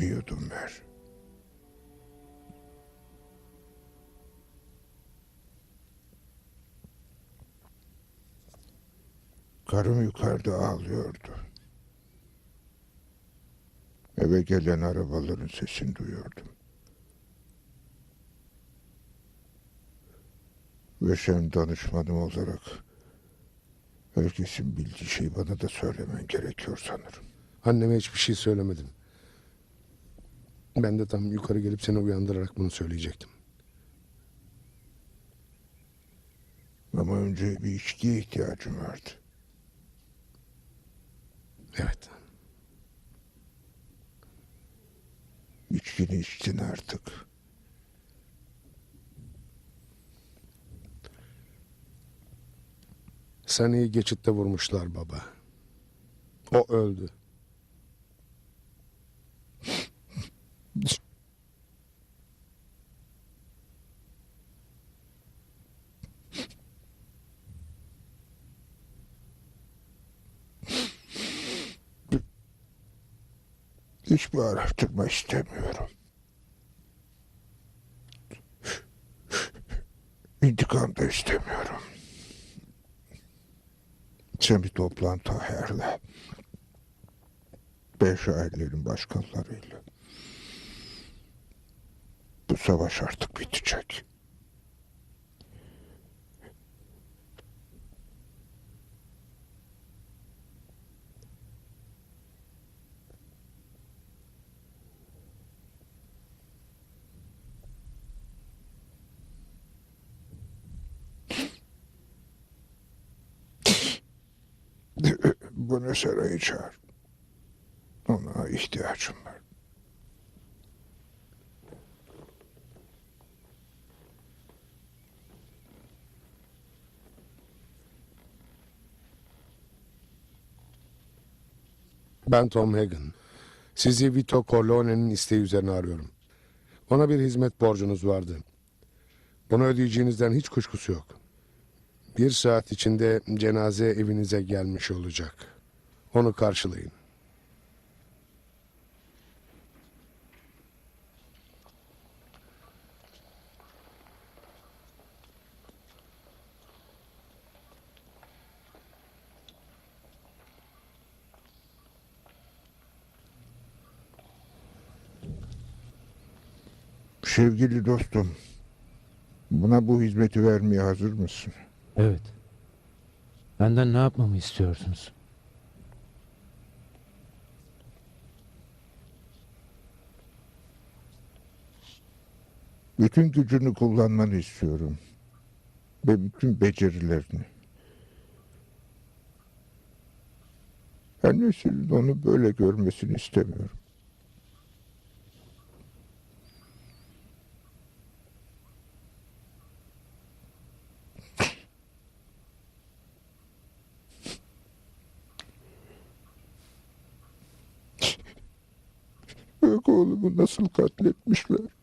bir ver. Karım yukarıda ağlıyordu. Eve gelen arabaların sesini duyuyordum. Ve sen danışmanım olarak herkesin bildiği şeyi bana da söylemen gerekiyor sanırım. Anneme hiçbir şey söylemedim. Ben de tam yukarı gelip seni uyandırarak bunu söyleyecektim. Ama önce bir içkiye ihtiyacım vardı. Evet. İçkini içtin artık. Seni geçitte vurmuşlar baba. O öldü. Hiçbir araştırma istemiyorum. İntikam da istemiyorum. Sen bir toplantı ayarla. Beş ailelerin başkanlarıyla. Bu savaş artık bitecek. Bunu sarayı çağır. Ona ihtiyacım var. Ben Tom Hagen. Sizi Vito Corleone'nin isteği üzerine arıyorum. Ona bir hizmet borcunuz vardı. Bunu ödeyeceğinizden hiç kuşkusu yok. Bir saat içinde cenaze evinize gelmiş olacak. Onu karşılayın. Sevgili dostum, buna bu hizmeti vermeye hazır mısın? Evet. Benden ne yapmamı istiyorsunuz? Bütün gücünü kullanmanı istiyorum. Ve bütün becerilerini. Annesinin onu böyle görmesini istemiyorum. Büyük oğlumu nasıl katletmişler?